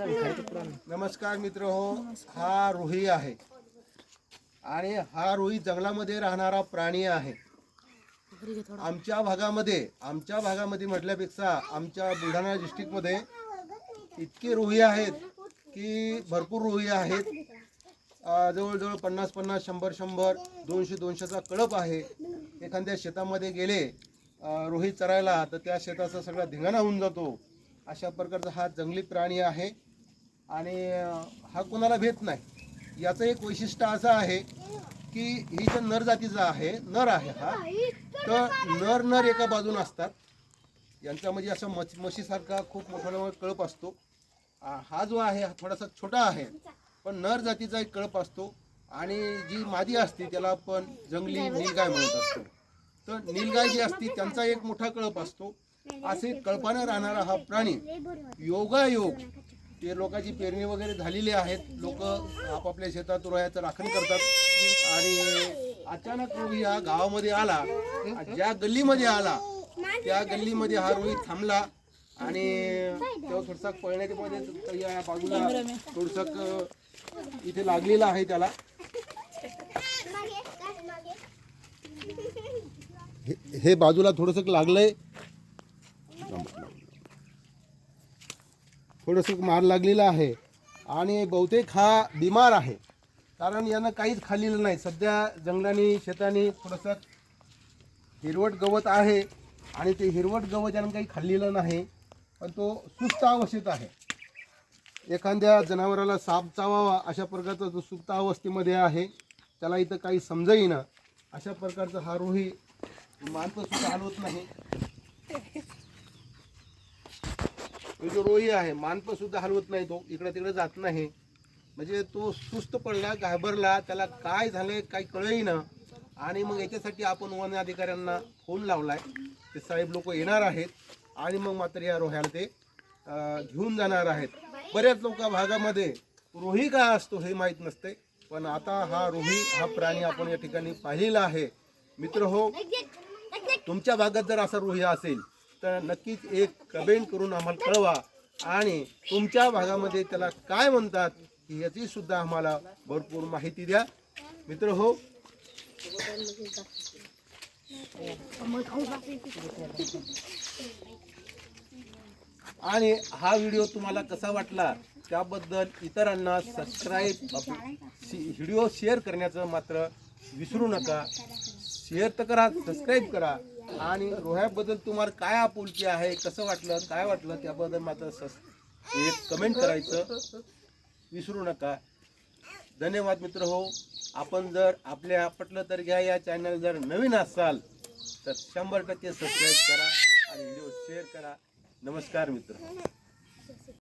नमस्कार मित्र हो हा रोही आहे. आणि हा रोही जंगलामध्ये राहणारा प्राणी आहे. आमच्या भागामध्ये आमच्या भागामध्ये म्हटल्यापेक्षा आमच्या बुलढाणा डिस्ट्रिक्टमध्ये इतके रोही आहेत की भरपूर रोही आहेत. जवळजवळ पन्नास पन्नास शंभर शंभर दोनशे दोनशेचा कळप आहे. एखाद्या शेतामध्ये गेले रोही चरायला तर त्या शेताचा सगळा धिंगाणा होऊन जातो. अशा प्रकारचा हा जंगली प्राणी आहे. आणि हा कोणाला भेट नाही. याचं एक वैशिष्ट्य असं आहे की ही जे नर जातीचा आहे नर आहे हा तर नर नर एका बाजूने असतात. यांच्यामध्ये असा मच म्हशीसारखा खूप मोठा मोठा कळप असतो. हा जो आहे हा थोडासा छोटा आहे पण नर जातीचा एक कळप असतो. आणि जी मादी असते त्याला आपण जंगली नीलगाय म्हणत असतो. तर नीलगाय जी असते त्यांचा एक मोठा कळप असतो. असे कळपाने राहणारा हा प्राणी योगायोग ते लोकांची पेरणी वगैरे झालेली आहेत. लोक आपापल्या शेतात रोयाचं राखण करतात. आणि अचानक रोही हा गावामध्ये आला. ज्या गल्लीमध्ये आला त्या गल्लीमध्ये हा रोही थांबला. आणि तो थोडसा पळण्याच्या मध्ये या बाजूला थोडसक इथे लागलेला आहे त्याला. हे- हे बाजूला थोडस लागलंय. थोडंसं मार लागलेला आहे. आणि बहुतेक हा बिमार आहे. कारण यानं काहीच खाल्लेलं नाही. सध्या जंगलानी शेतानी थोडंसं हिरवट गवत आहे. आणि ते हिरवट गवत यानं काही खाल्लेलं नाही. पण तो सुस्त अवस्थेत आहे. एखाद्या जनावराला साप चावावा अशा प्रकारचा जो सुप्त अवस्थेमध्ये आहे त्याला इथं काही समजाईना. अशा प्रकारचा हा रोही मानतं सुद्धा हलवत नाही तो म्हणजे जो रोही आहे मानपं सुद्धा हलवत नाही तो. इकडे तिकडे जात नाही. म्हणजे तो सुस्त पडला घाबरला त्याला काय झालंय काय कळही ना आणि मग याच्यासाठी आपण वन अधिकाऱ्यांना फोन लावलाय. ते साहेब लोक येणार आहेत. आणि मग मात्र या रोह्याला ते घेऊन जाणार आहेत. बऱ्याच लोक भागामध्ये रोही काय असतो हे माहीत नसते. पण आता हा रोही हा प्राणी आपण या ठिकाणी पाहिलेला आहे. मित्र हो तुमच्या भागात जर असा रोही असेल तर नक्कीच एक कमेंट करून आम्हाला कळवा. आणि तुमच्या भागामध्ये त्याला काय म्हणतात याची सुद्धा आम्हाला भरपूर माहिती द्या. मित्र हो. आणि हा व्हिडिओ तुम्हाला कसा वाटला त्याबद्दल इतरांना सबस्क्राईब व्हिडिओ शेअर करण्याचं मात्र विसरू नका. शेअर तर करा सबस्क्राईब करा. आणि रोह्याबद्दल तुम्हाला काय आपुलकी आहे कसं वाटलं काय वाटलं त्याबद्दल मात्र सस एक कमेंट करायचं. विसरू नका. धन्यवाद मित्र हो. आपण जर आपल्या पटलं तर घ्या या चॅनल जर नवीन असाल तर शंभर टक्के सबस्क्राईब करा आणि व्हिडिओ शेअर करा. नमस्कार मित्र.